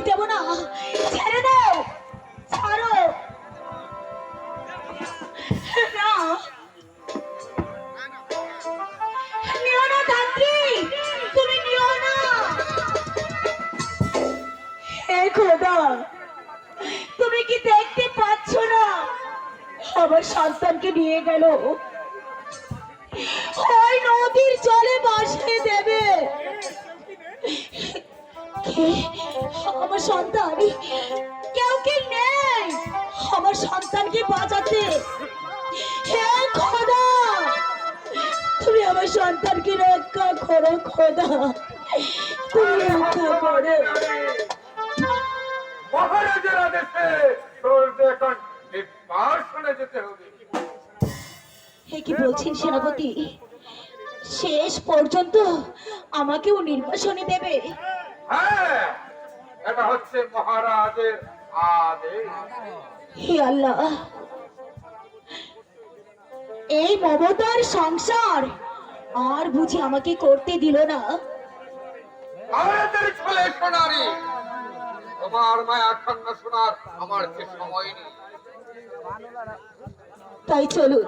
আমি দেব না। ছেড়ে দাও। ছাড়ো। তুমি কি দেখতে পাচ্ছ না? আমার সন্তানকে নিয়ে গেল। ওই নদীর জলে ভাসিয়ে দেবে? সন্তান? কেউ কি নেই? আমার সন্তানকে বাঁচাতে। হে খোদা! তুমি আমার সন্তানকে রক্ষা করো খোদা। তুমি রক্ষা করো। মহারাজের আদেশে তোর এখন নির্বাসনে যেতে হবে। হে কি বলছেন সেনাপতি? শেষ পর্যন্ত আমাকেও নির্বাসনে দেবে। হ্যাঁ এটা হচ্ছে মহারাজের আদেশ। হে আল্লাহ। এই মমতার সংসার আর বুঝি আমাকে করতে দিল না। আমাদের ছেলে সোনারি তোমার মায়া কান্না শোনার আমার যে সময় নেই। তাই চলুন।